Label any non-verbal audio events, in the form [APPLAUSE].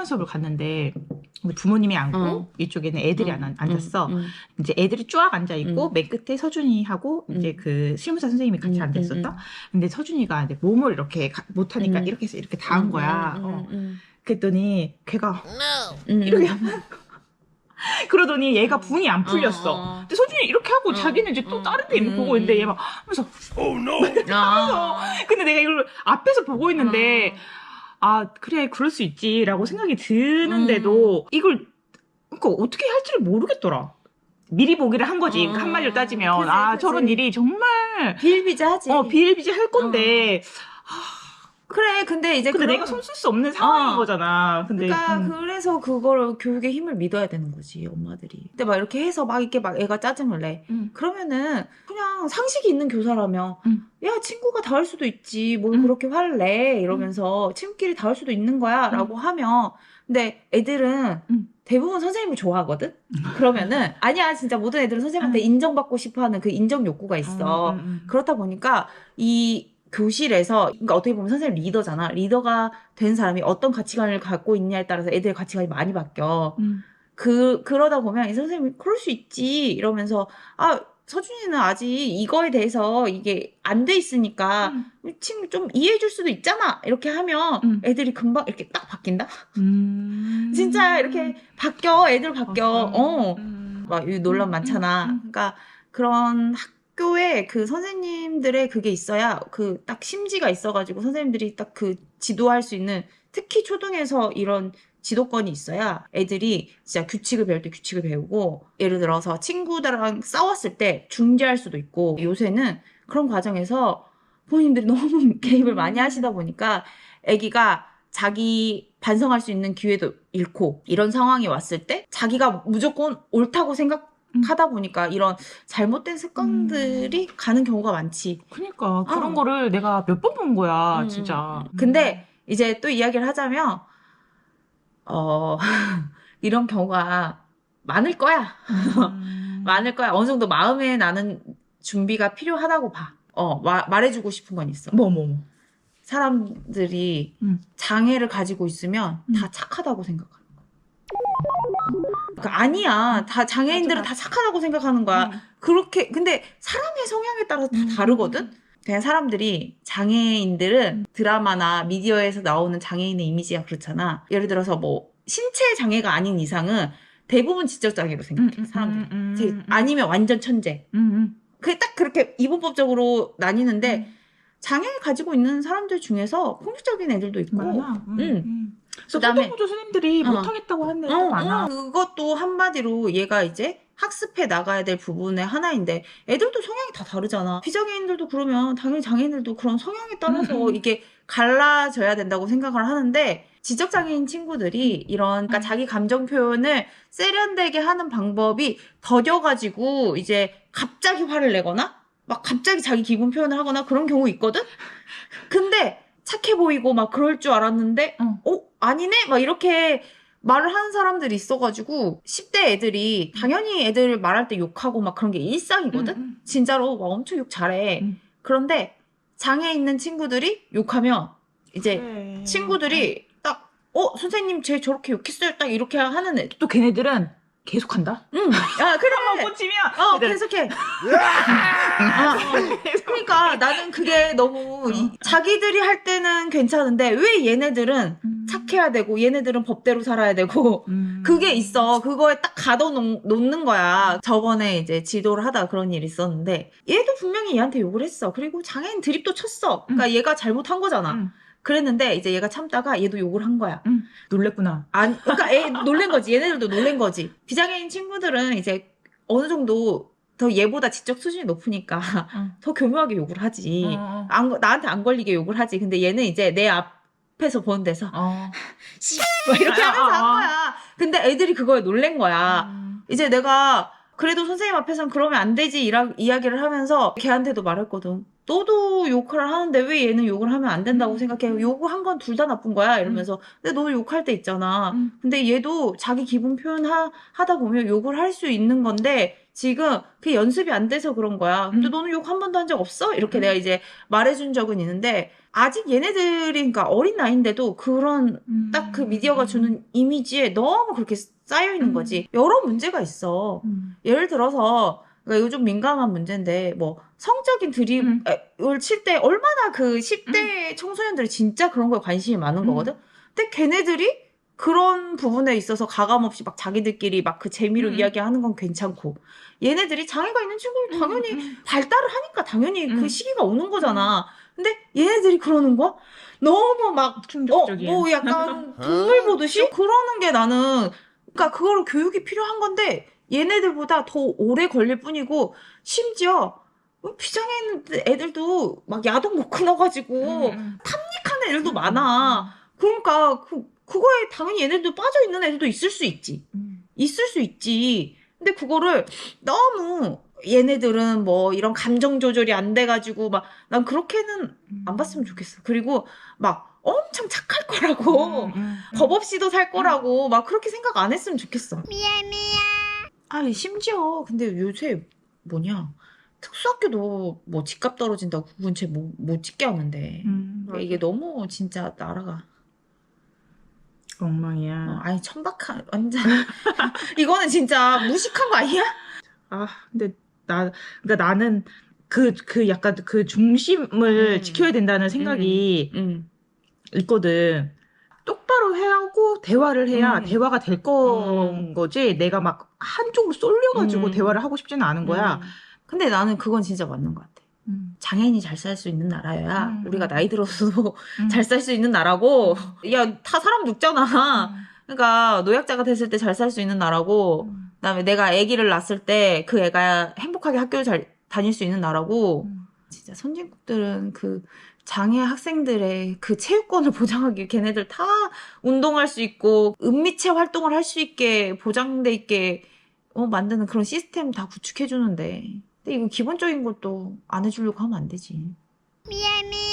한권 수업을 갔는데 부모님이 앉고 어. 이쪽에는 애들이 응, 안, 앉았어. 이제 애들이 쫙 앉아 있고 응. 맨 끝에 서준이하고 이제 응. 그 실무사 선생님이 같이 응, 앉아 응, 있었다. 응. 근데 서준이가 이제 몸을 이렇게 가- 못하니까 응. 이렇게 해서 이렇게 닿은 거야. 응, 어. 그랬더니 걔가 응, 이렇게 응. [LAUGHS] 그러더니 얘가 분이 안 풀렸어. 어, 어. 근데 서준이 이렇게 하고 어, 자기는 이제 또 어, 다른 데 있는 음, 보고 있는데 음. 얘막 하면서 [LAUGHS] 아. 근데 내가 이걸 앞에서 보고 있는데 어. 아 그래 그럴 수 있지라고 생각이 드는데도 이걸 그러니까 어떻게 할지를 모르겠더라. 미리 보기를 한 거지 어, 한마디로 따지면 그치, 아 그치. 저런 일이 정말 비일비재하지. 어 비일비재 할 건데 그래, 근데 이제 근데 그런- 내가 손 쓸 수 없는 상황인 어. 거잖아. 근데 그러니까 음. 그래서 그걸 교육의 힘을 믿어야 되는 거지 엄마들이. 근데 막 이렇게 해서 막 이렇게 막 애가 짜증을 내. 음. 그러면은 그냥 상식이 있는 교사라면 음. 야 친구가 다할 수도 있지 뭘 음. 그렇게 화를 내 이러면서 친구끼리 다할 수도 있는 거야라고 하면 근데 애들은 음. 대부분 선생님을 좋아하거든. 그러면은 [LAUGHS] 아니야 진짜 모든 애들은 선생님한테 음. 인정받고 싶어하는 그 인정 욕구가 있어. 음, 음, 음. 그렇다 보니까 이 교실에서 그러니까 어떻게 보면 선생님 리더잖아. 리더가 된 사람이 어떤 가치관을 갖고 있냐에 따라서 애들의 가치관이 많이 바뀌어. 음. 그 그러다 보면 이 선생님이 그럴 수 있지 이러면서 아 서준이는 아직 이거에 대해서 이게 안 돼 있으니까 음. 친구 좀 이해해 줄 수도 있잖아 이렇게 하면 음. 애들이 금방 이렇게 딱 바뀐다 음. 진짜 이렇게 바뀌어 애들 바뀌어 음. 어 음. 막이 논란 음, 많잖아. 음, 음. 그러니까 그런 학 교에 그 선생님들의 그게 있어야 그 딱 심지가 있어가지고 선생님들이 딱 그 지도할 수 있는 특히 초등에서 이런 지도권이 있어야 애들이 진짜 규칙을 배울 때 규칙을 배우고 예를 들어서 친구들랑 싸웠을 때 중재할 수도 있고 요새는 그런 과정에서 부모님들이 [LAUGHS] 너무 개입을 많이 하시다 보니까 아기가 자기 반성할 수 있는 기회도 잃고 이런 상황이 왔을 때 자기가 무조건 옳다고 생각 하다 보니까 이런 잘못된 습관들이 가는 경우가 많지. 그러니까 그런 어. 거를 내가 몇 번 본 거야 음, 진짜. 음. 근데 이제 또 이야기를 하자면 어 [LAUGHS] 이런 경우가 많을 거야. 음. [LAUGHS] 많을 거야. 어느 정도 마음에 나는 준비가 필요하다고 봐. 어 마- 말해주고 싶은 건 있어. 뭐 뭐 뭐. 사람들이 음. 장애를 가지고 있으면 음. 다 착하다고 생각하는 거야. 그러니까 아니야. 다 장애인들은 맞아, 다 착하다고 생각하는 거야. 음. 그렇게 근데 사람의 성향에 따라서 다 음. 다르거든. 그냥 사람들이 장애인들은 드라마나 미디어에서 나오는 장애인의 이미지가 그렇잖아. 예를 들어서 뭐 신체 장애가 아닌 이상은 대부분 지적 장애로 생각해 음, 음, 사람들이. 음, 제- 음, 아니면 완전 천재. 음, 음. 그게 딱 그렇게 이분법적으로 나뉘는데 음. 장애를 가지고 있는 사람들 중에서 폭력적인 애들도 있고 많아. 음, 음. 음. 그래서 그다음에- 후보부 교수님들이 어. 못하겠다고 하는 애도 어, 많아. 어, 그것도 한마디로 얘가 이제 학습해 나가야 될 부분의 하나인데 애들도 성향이 다 다르잖아. 비장애인들도 그러면 당연히 장애인들도 그런 성향에 따라서 음, 음. 이게 갈라져야 된다고 생각을 하는데 지적장애인 친구들이 이런 그러니까 음. 자기 감정 표현을 세련되게 하는 방법이 더뎌가지고 이제 갑자기 화를 내거나 막 갑자기 자기 기분 표현을 하거나 그런 경우 있거든. 근데 착해 보이고 막 그럴 줄 알았는데 어. 어 아니네 막 이렇게 말을 하는 사람들이 있어가지고 10대 애들이 당연히 애들 말할 때 욕하고 막 그런 게 일상이거든. 음, 음. 진짜로 막 엄청 욕 잘해. 음. 그런데 장애 있는 친구들이 욕하면 이제 그래. 친구들이 딱 어 선생님 쟤 저렇게 욕했어요 딱 이렇게 하는 애. 또 걔네들은 계속한다. 응. 야 그래. 한번 꽂히면 어 애들 계속해. 아, 그러니까 나는 그게 너무 이- 자기들이 할 때는 괜찮은데 왜 얘네들은 음. 착해야 되고 얘네들은 법대로 살아야 되고 음. 그게 있어. 그거에 딱 가둬놓는 거야. 저번에 이제 지도를 하다가 그런 일이 있었는데 얘도 분명히 얘한테 욕을 했어. 그리고 장애인 드립도 쳤어. 그러니까 얘가 잘못한 거잖아. 음. 그랬는데 이제 얘가 참다가 얘도 욕을 한 거야. 놀랬구나. 아니, 그러니까 애 놀란 거지. 얘네들도 놀란 거지. 비장애인 친구들은 이제 어느 정도 더 얘보다 지적 수준이 높으니까 응. [LAUGHS] 더 교묘하게 욕을 하지. 어. 안, 거- 나한테 안 걸리게 욕을 하지. 근데 얘는 이제 내 앞에서 보는 데서 어. [LAUGHS] 씨, 막 이렇게 아, 하면서 아, 한 아. 거야. 근데 애들이 그거에 놀란 거야. 음. 이제 내가 그래도 선생님 앞에선 그러면 안 되지 이라, 이야기를 하면서 걔한테도 말했거든. 너도 욕을 하는데 왜 얘는 욕을 하면 안 된다고 음. 생각해? 욕을 한건 둘 다 나쁜 거야. 이러면서. 근데 너 욕할 때 있잖아. 음. 근데 얘도 자기 기분 표현 하, 하다 보면 욕을 할 수 있는 건데 지금 그게 연습이 안 돼서 그런 거야. 근데 음. 너는 욕 한 번도 한 적 없어? 이렇게 음. 내가 이제 말해준 적은 있는데 아직 얘네들이 그러니까 어린 나이인데도 그런 딱 그 미디어가 주는 이미지에 너무 그렇게 쌓여 있는 음. 거지. 여러 문제가 있어. 음. 예를 들어서 그러니까 요즘 민감한 문제인데 뭐 성적인 음. 드립을 칠때 얼마나 그 10대 청소년들이 진짜 그런 거에 관심이 많은 음. 거거든. 근데 걔네들이 그런 부분에 있어서 가감 없이 막 자기들끼리 막 그 재미로 음. 이야기하는 건 괜찮고 얘네들이 장애가 있는 친구들 당연히 음. 발달을 하니까 당연히 음. 그 시기가 오는 거잖아. 근데 얘네들이 그러는 거야? 너무 막 어, 충격적이야. 뭐 약간 [LAUGHS] 동물 보듯이 그러는 게 나는 그러니까 그거를 교육이 필요한 건데 얘네들보다 더 오래 걸릴 뿐이고 심지어 비장애 있는 애들도 막 야동 못 끊어가지고 음. 하는 애들도 많아. 그러니까 그 그거에 당연히 얘네들도 빠져 있는 애들도 있을 수 있지. 음. 있을 수 있지. 근데 그거를 너무 얘네들은 뭐 이런 감정 조절이 안 돼가지고 막 난 그렇게는 안 봤으면 좋겠어. 그리고 막 엄청 착할 거라고 음, 음. 겁 없이도 살 거라고 막 그렇게 생각 안 했으면 좋겠어. 아니 심지어 근데 요새 뭐냐 특수학교도 뭐 집값 떨어진다고 구분체 못, 못 찍게 하는데 음, 그러니까 이게 너무 진짜 나라가 엉망이야. 어, 아니 천박한 완전 [LAUGHS] 이거는 진짜 무식한 거 아니야? 아, 근데 나, 그러니까 나는 그, 그 약간 그 중심을 음. 지켜야 된다는 생각이 응. 있거든. 대화를 해야 음. 대화가 될건 거지. 내가 막 한쪽으로 쏠려가지고 음. 대화를 하고 싶지는 않은 거야. 음. 근데 나는 그건 진짜 맞는 것 같아. 음. 장애인이 잘 살 수 있는 나라여야 음. 우리가 나이 들어서도 음. 잘살 수 있는 나라고 야 다 사람 늙잖아. 그러니까 노약자가 됐을 때 잘 살 수 있는 나라고 음. 그다음에 내가 아기를 낳았을 때 그 애가 행복하게 학교를 잘 다닐 수 있는 나라고 음. 진짜 선진국들은 그 장애 학생들의 그 체육권을 [LAUGHS] 보장하기 걔네들 다 운동할 수 있고 은미체 활동을 할 수 있게 보장돼 있게 어, 만드는 그런 시스템 다 구축해 주는데 근데 이거 기본적인 것도 안 해주려고 하면 안 되지. 미야미